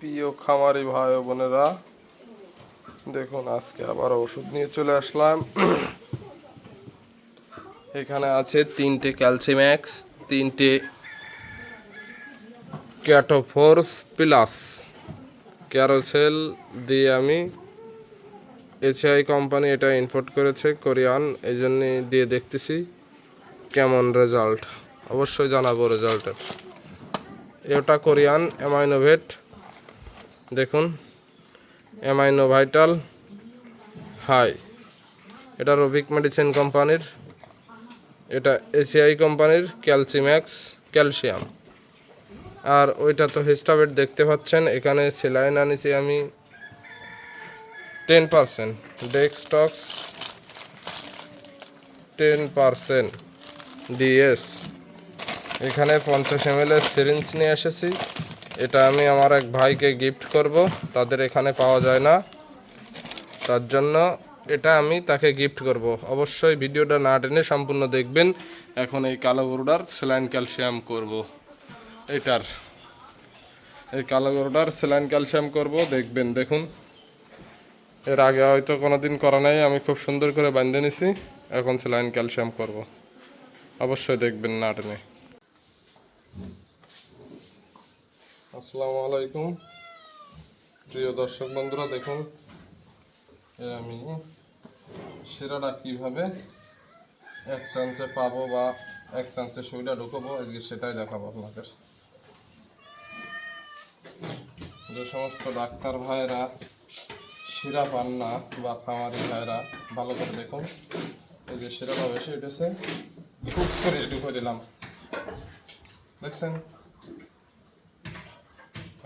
প্রিয় খামারি ভাই বোনেরা, দেখুন আজকে আবার ওষুধ নিয়ে চলে আসলাম। এখানে আছে তিনটে ক্যালসিম্যাক্স, তিনটে ক্যাটোফোর্স প্লাস। ক্যারোসেল দিয়ে আমি এসিআই কোম্পানি এটা ইম্পোর্ট করেছে কোরিয়ান এই জন্যে দিয়ে দেখতেছি কেমন রেজাল্ট। অবশ্যই জানাব রেজাল্টের। এটা কোরিয়ান অ্যামাইনোভেট দেখুন ভাইটাল হাই এটা রবিক মেডিসিন কোম্পানির এটা এসিআই কোম্পানির ক্যালসিম্যাক্স ক্যালসিয়াম আর ওইটা তো হিস্টাবেট দেখতে পাচ্ছেন, এখানে সেলাইন আনিছি আমি। Ten percent dextrose ten percent DS এখানে পঞ্চাশ এম এর সিরিঞ্জ নিয়ে এসেছি। এটা আমি আমার এক ভাইকে গিফট করব, তাদের এখানে পাওয়া যায় না। তার জন্য এটা আমি তাকে গিফট করব। অবশ্যই ভিডিওটা না টেনে সম্পূর্ণ দেখবেন। এখন এই কালো গরুটার স্যালাইন ক্যালসিয়াম করব। এটার। এই কালো গরুটার স্যালাইন ক্যালসিয়াম করব, দেখবেন, দেখুন। এর আগে হয়তো কোনোদিন করা নাই, আমি খুব সুন্দর করে বাঁধে নিছি। এখন স্যালাইন ক্যালসিয়াম করব। অবশ্যই দেখবেন না টেনে। আসসালামু আলাইকুম। প্রিয় দর্শক বন্ধুরা, দেখুন আমি সেরাটা কীভাবে এক চান্সে পাবো বা এক চান্সে সুইটা ঢুকবো, আজকে সেটাই দেখাবো আপনাদের। যে সমস্ত ডাক্তার ভাইরা শিরা পান না বা খামারি ভাইরা ভালো করে দেখুন, এই যে শিরাটা বেশি উঠেছে, খুব করে ঢুকে দিলাম। দেখছেন?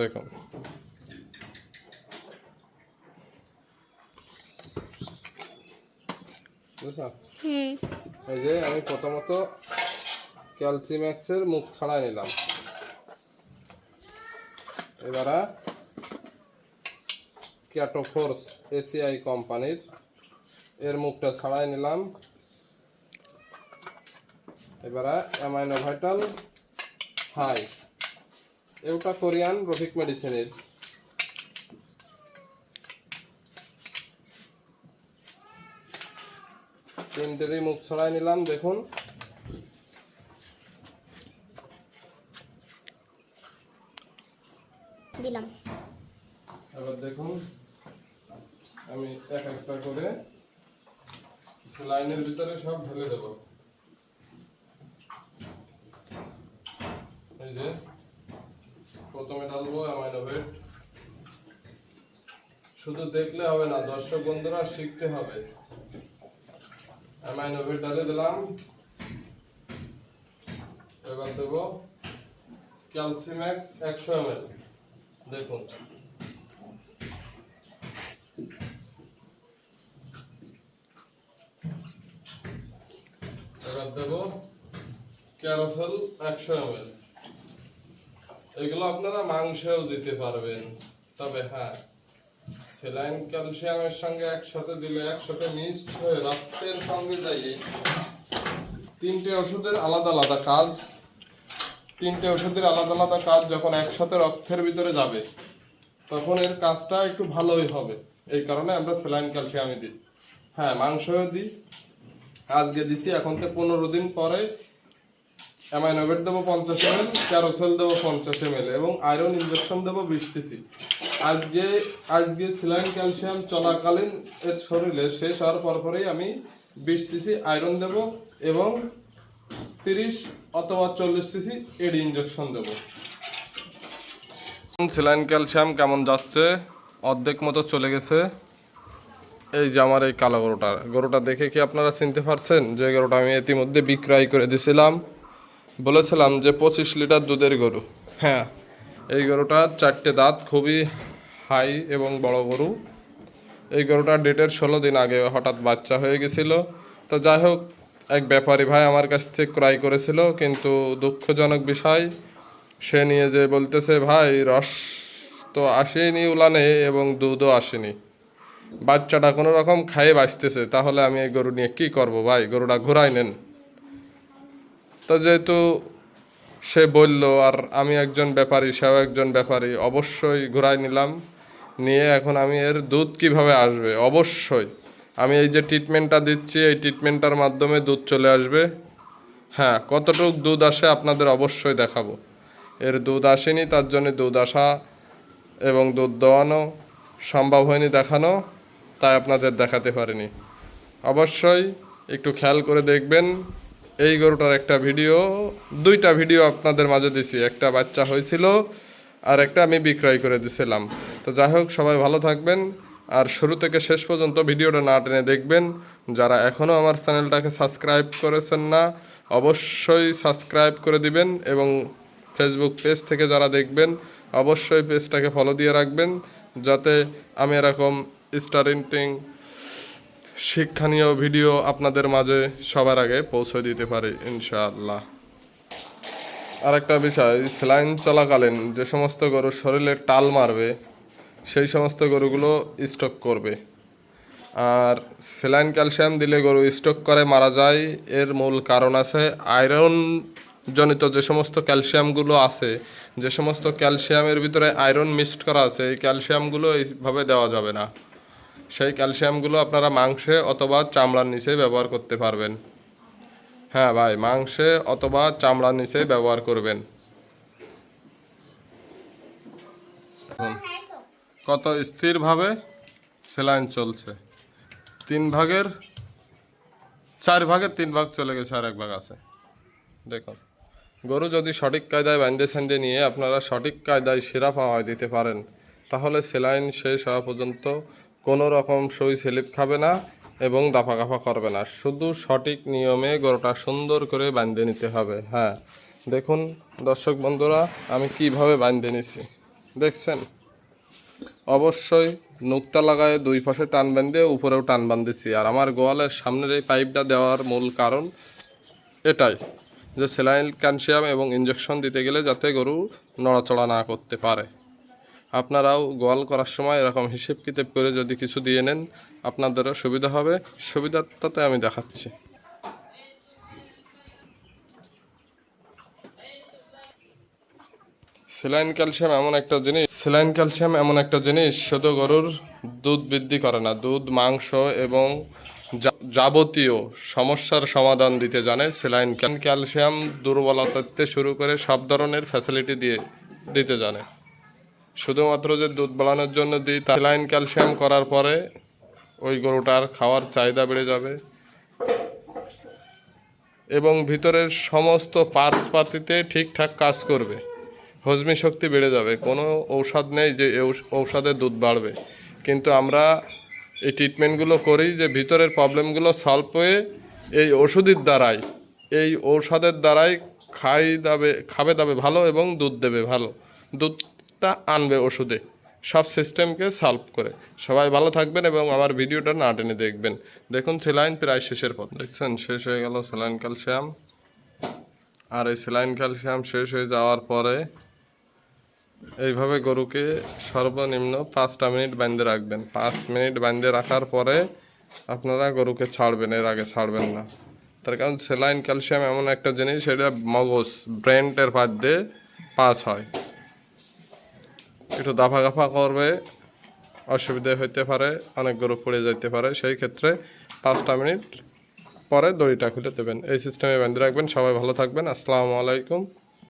দেখুন এই যে আমি প্রথমত ক্যালসিম্যাক্সের মুখ ছাড়াই নিলাম। এবারে ক্যাটোফোর্স এসিআই কোম্পানির এর মুখটা ছাড়াই নিলাম। এবারে অ্যামাইনো ভাইটাল হাই। এটা কোরিয়ান রফিক মেডিসিনের। তিনটেরই মুখ ছড়াই নিলাম দেখুন। দিলাম। এবার দেখুন আমি এক একটা করে লাইনের ভিতরে সব ঢেলে দেব। এই যে প্রথমে ঢালবো অ্যামাইনোভেট শুধু দেখলে হবে না, দর্শক বন্ধুরা শিখতে হবে। অ্যামাইনোভেট ঢালে দিলাম। এবার দেব ক্যালসিম্যাক্স একশো এম দেখুন। এবার দেব ক্যারোসেল একশো এম এগুলো আপনারা মাংসেও দিতে পারবেন। তবে হ্যাঁ সেলাইন ক্যালসিয়ামের সঙ্গে একসাথে দিলে, একসাথে মিক্সড হয়ে রক্তের সঙ্গে যাইয়ে তিনটে ওষুধের আলাদা আলাদা কাজ। তিনটে ওষুধের আলাদা আলাদা কাজ যখন একসাথে রক্তের ভিতরে যাবে, তখন এর কাজটা একটু ভালোই হবে। এই কারণে আমরা সেলাইন ক্যালসিয়ামই দিই। হ্যাঁ মাংসও দিই। আজকে দিছি, এখন তো পনেরো দিন পরে অ্যামাইনোভেট দেবো পঞ্চাশ এম এল? ক্যারোসেল দেবো পঞ্চাশ এম এল। এবং আয়রন ইঞ্জেকশন দেবো বিশ সিসি। আজকে আজকে সিলাইন ক্যালসিয়াম চলাকালীন এর শরীরে শেষ হওয়ার পরপরই আমি বিশ সিসি আয়রন দেবো এবং তিরিশ অথবা চল্লিশ সিসি এডি ইঞ্জেকশন দেবো। সিলাইন ক্যালসিয়াম কেমন যাচ্ছে? অর্ধেক মতো চলে গেছে। এই যে আমার এই কালো গরুটা গরুটা দেখে কি আপনারা চিনতে পারছেন যে গরুটা আমি ইতিমধ্যে বিক্রয় করে দিয়েছিলাম বলেছিলাম যে পঁচিশ লিটার দুধের গরু। হ্যাঁ এই গরুটার চারটে দাঁত, খুবই হাই এবং বড় গরু। এই গরুটা ডেটের ষোলো দিন আগে হঠাৎ বাচ্চা হয়ে গেছিল। তো যাই হোক, এক ব্যাপারী ভাই আমার কাছ থেকে ক্রয় করেছিল, কিন্তু দুঃখজনক বিষয়, সে নিয়ে যে বলতেছে, ভাই, রস তো আসেনি উলানে এবং দুধও আসেনি। বাচ্চাটা কোনো রকম খাইয়ে বাঁচতেছে, তাহলে আমি এই গরু নিয়ে কি করব ভাই? গরুটা ঘোরাই নেন। তো যেহেতু সে বলল, আর আমি একজন ব্যাপারী, সেও একজন ব্যাপারী, অবশ্যই ঘোরাই নিলাম। নিয়ে এখন আমি এর দুধ কীভাবে আসবে? অবশ্যই। আমি এই যে ট্রিটমেন্টটা দিচ্ছি, এই ট্রিটমেন্টটার মাধ্যমে দুধ চলে আসবে। হ্যাঁ কতটুক দুধ আসে আপনাদের অবশ্যই দেখাবো। এর দুধ আসেনি, তার জন্য দুধ আসা এবং দুধ দেওয়ানো সম্ভব হয়নি দেখানো, তাই আপনাদের দেখাতে পারিনি। অবশ্যই একটু খেয়াল করে দেখবেন। এই গরুটার একটা ভিডিও, দুইটা ভিডিও আপনাদের মাঝে দিছি। একটা বাচ্চা হয়েছিল আর একটা আমি বিক্রয় করে দিছিলাম। তো যাই হোক, সবাই ভালো থাকবেন আর শুরু থেকে শেষ পর্যন্ত ভিডিওটা না টেনে দেখবেন। যারা এখনও আমার চ্যানেলটাকে সাবস্ক্রাইব করেছেন না, অবশ্যই সাবস্ক্রাইব করে দিবেন এবং ফেসবুক পেজ থেকে যারা দেখবেন, অবশ্যই পেজটাকে ফলো দিয়ে রাখবেন, যাতে আমি এরকম স্টারেন্টিং শিক্ষণীয় ভিডিও আপনাদের মাঝে সবার আগে পৌঁছে দিতে পারি, ইনশাআল্লাহ। আরেকটা বিষয় স্যালাইন চলাকালীন যে সমস্ত গরুর শরীরে টাল মারবে, সেই সমস্ত গরুগুলো স্টক করবে। আর স্যালাইন ক্যালসিয়াম দিলে গরু স্টক করে মারা যায়, এর মূল কারণ আছে আয়রন জনিত যে সমস্ত ক্যালসিয়ামগুলো আছে, যে সমস্ত ক্যালসিয়ামের ভিতরে আয়রন মিক্সড করা আছে, এই ক্যালসিয়ামগুলো এইভাবে দেওয়া যাবে না। সেই ক্যালসিয়ামগুলো আপনারা মাংসে অথবা চামড়ার নিচে ব্যবহার করতে পারবেন। হ্যাঁ ভাই, মাংসে অথবা চামড়ার নিচে ব্যবহার করবেন। কত স্থিরভাবে সেলাইন চলছে। তিন ভাগের, চার ভাগের তিন ভাগ চলে গেছে আর এক ভাগ আছে। দেখুন, গরু যদি সঠিক কায়দায় বান্ধে সান্ধে নিয়ে আপনারা সঠিক কায়দায় সেরা পাওয়া দিতে পারেন, তাহলে সেলাইন শেষ হওয়া পর্যন্ত কোনো রকম সই স্লিপ খাবে না এবং দাফা কাফা করবে না। শুধু সঠিক নিয়মে গরুটা সুন্দর করে বাঁধে নিতে হবে। হ্যাঁ দেখুন দর্শক বন্ধুরা, আমি কীভাবে বাঁধে নিছি। দেখছেন? অবশ্যই নুক্তা লাগায় দুই পাশে টান বান্ধে উপরেও টান বাঁধেছি। আর আমার গোয়ালের সামনের এই পাইপটা দেওয়ার মূল কারণ এটাই যে, সেলাইন, ক্যালসিয়াম এবং ইঞ্জেকশন দিতে গেলে যাতে গরু নড়াচড়া না করতে পারে। আপনারাও গোয়াল করার সময় এরকম হিসেব কিতাব করে যদি কিছু দিয়ে নেন, আপনাদেরও সুবিধা হবে। সুবিধাটাতে আমি দেখাচ্ছি। সেলাইন ক্যালসিয়াম এমন একটা জিনিস সেলাইন ক্যালসিয়াম এমন একটা জিনিস, শুধু গরুর দুধ বৃদ্ধি করে না, দুধ, মাংস এবং যাবতীয় সমস্যার সমাধান দিতে জানে সেলাইন ক্যাল- ক্যালসিয়াম দুর্বলতা শুরু করে সব ধরনের ফ্যাসিলিটি দিয়ে দিতে জানে। শুধুমাত্র যে দুধ বাড়ানোর জন্য দিই তা সেলাইন ক্যালসিয়াম করার পরে ওই গরুটার খাওয়ার চাহিদা বেড়ে যাবে। এবং ভিতরের সমস্ত পার্টস পাতিতে ঠিকঠাক কাজ করবে। হজমি শক্তি বেড়ে যাবে। কোনো ঔষধ নেই যে ঔষধে দুধ বাড়বে। কিন্তু আমরা এই ট্রিটমেন্টগুলো করি যে ভিতরের প্রবলেমগুলো সলভ হয়ে এই ওষুধের দ্বারাই, এই ঔষধের দ্বারাই খাই দাবে খাবে দাবে ভালো এবং দুধ দেবে ভালো। দুধটা আনবে ওষুধে। সব সিস্টেমকে সলভ করে। সবাই ভালো থাকবেন এবং আমার ভিডিওটা না টেনে দেখবেন। দেখুন, সেলাইন প্রায় শেষের পথ। দেখছেন, শেষ হয়ে গেল সেলাইন ক্যালসিয়াম। আর এই সেলাইন ক্যালসিয়াম শেষ হয়ে যাওয়ার পরে এইভাবে গরুকে সর্বনিম্ন পাঁচটা মিনিট বাঁধে রাখবেন। পাঁচ মিনিট বাঁধে রাখার পরে আপনারা গরুকে ছাড়বেন, এর আগে ছাড়বেন না। তার কারণ সেলাইন ক্যালসিয়াম এমন একটা জিনিস, সেটা মগজ, ব্রেনটের পাত দিয়ে পাস হয়। একটু দাফা গাফা করবে, অসুবিধা হইতে পারে, অনেক গরু পড়ে যাইতে পারে, সেই ক্ষেত্রে পাঁচটা মিনিট পরে দড়িটা খুলে দেবেন। এই সিস্টেমে বেঁধে রাখবেন। সবাই ভালো থাকবেন। আসসালামু আলাইকুম।